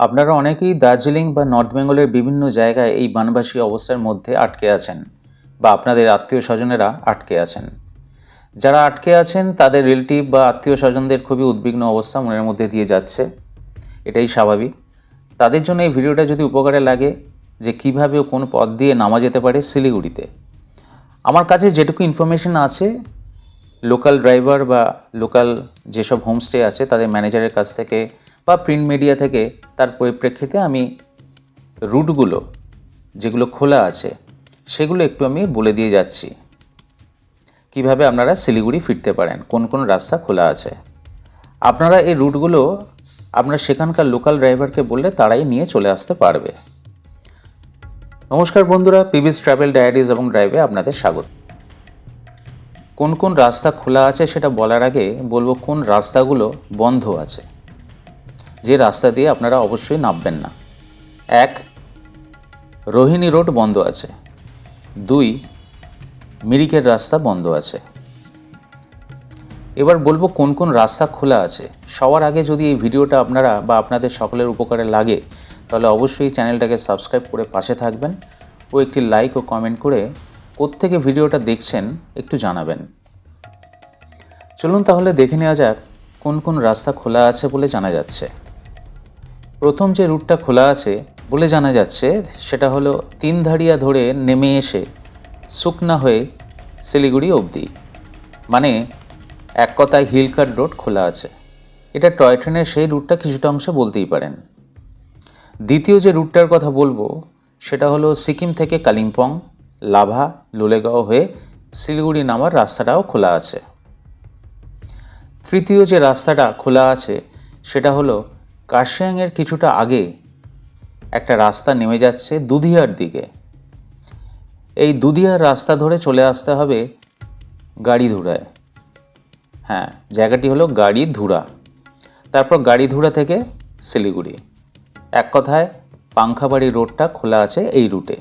আপনারা অনেকেই দার্জিলিং বা নর্থ বেঙ্গলের বিভিন্ন জায়গায় এই বানবাসী অবস্থার মধ্যে আটকে আছেন বা আপনাদের আত্মীয় স্বজনেরা আটকে আছেন। যারা আটকে আছেন, তাদের রিলেটিভ বা আত্মীয় স্বজনদের খুবই উদ্বিগ্ন অবস্থা মনের মধ্যে দিয়ে যাচ্ছে। এটাই স্বাভাবিক। তাদের জন্য এই ভিডিওটা যদি উপকারে লাগে, যে কীভাবে কোন পথ দিয়ে নামা যেতে পারে শিলিগুড়িতে। আমার কাছে যেটুকু ইনফরমেশন আছে লোকাল ড্রাইভার বা লোকাল যেসব হোমস্টে আছে, তাদের ম্যানেজারের কাছ থেকে বা প্রিন্ট মিডিয়া থেকে তার পরিপ্রেক্ষিতে আমি রুটগুলো যেগুলো খোলা আছে, সেগুলো একটু আমি বলে দিয়ে যাচ্ছি। কীভাবে আপনারা শিলিগুড়ি ফিরতে পারেন? কোন কোন রাস্তা খোলা আছে? আপনারা এই রুটগুলো আপনার সেখানকার লোকাল ড্রাইভারকে বললে তারাই নিয়ে চলে আসতে পারবে। নমস্কার বন্ধুরা পিবিস ট্রাভেল ডায়ারিজ এবং ড্রাইভে আপনাদের স্বাগত। কোন কোন রাস্তা খোলা আছে সেটা বলার আগে বলব কোন রাস্তাগুলো বন্ধ আছে। যে রাস্তা দিয়ে আপনারা অবশ্যই নামবেন না। এক, রোহিণী রোড বন্ধ আছে। দুই, মিরিকের রাস্তা বন্ধ আছে। এবার বলব কোন কোন রাস্তা খোলা আছে। সবার আগে যদি এই ভিডিওটা আপনারা বা আপনাদের সকলের উপকারে লাগে, তাহলে অবশ্যই চ্যানেলটাকে সাবস্ক্রাইব করে পাশে থাকবেন ও একটি লাইক ও কমেন্ট করে কোত্থেকে ভিডিওটা দেখছেন একটু জানাবেন। চলুন তাহলে দেখে নেওয়া যাক কোন কোন রাস্তা খোলা আছে বলে জানা যাচ্ছে। প্রথম যে রুটটা খোলা আছে বলে জানা যাচ্ছে, সেটা হলো তিন তিনধারিয়া ধরে নেমে এসে শুকনা হয়ে শিলিগুড়ি অবধি। মানে এক কথায় হিলকাট রোড খোলা আছে। এটা টয় ট্রেনের সেই রুটটা কিছুটা অংশে বলতেই পারেন। দ্বিতীয় যে রুটটার কথা বলব, সেটা হলো সিকিম থেকে কালিম্পং লাভা, লোলেগাঁও হয়ে শিলিগুড়ি নামার রাস্তাটাও খোলা আছে। তৃতীয় যে রাস্তাটা খোলা আছে, সেটা হলো কার্শিয়াংয়ের কিছুটা আগে একটা রাস্তা নেমে যাচ্ছে দুধিয়ার দিকে। এই দুধিয়ার রাস্তা ধরে চলে আসতে হবে গাড়ি ধুরায় হ্যাঁ জায়গাটি হলো গাড়ি ধুরা তারপর গাড়ি ধুরা থেকে শিলিগুড়ি। এক কথায় পাংখাবাড়ি রোডটা খোলা আছে এই রুটে।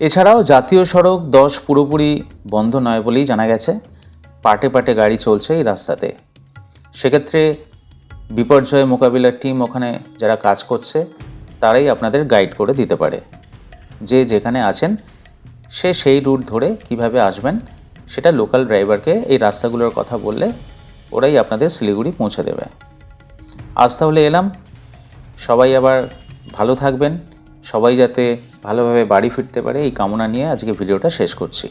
এছাড়াও জাতীয় সড়ক দশ পুরোপুরি বন্ধ নয় বলেই জানা গেছে। পাটে পাটে গাড়ি চলছে এই রাস্তাতে। সেক্ষেত্রে বিপর্যয় মোকাবিলার টিম ওখানে যারা কাজ করছে, তারাই আপনাদের গাইড করে দিতে পারে। যে যেখানে আছেন, সে সেই রুট ধরে কীভাবে আসবেন, সেটা লোকাল ড্রাইভারকে এই রাস্তাগুলোর কথা বললে ওরাই আপনাদের শিলিগুড়ি পৌঁছে দেবে। আজ তাহলে এলাম। সবাই আবার ভালো থাকবেন। সবাই যাতে ভালোভাবে বাড়ি ফিরতে পারে এই কামনা নিয়ে আজকে ভিডিওটা শেষ করছি।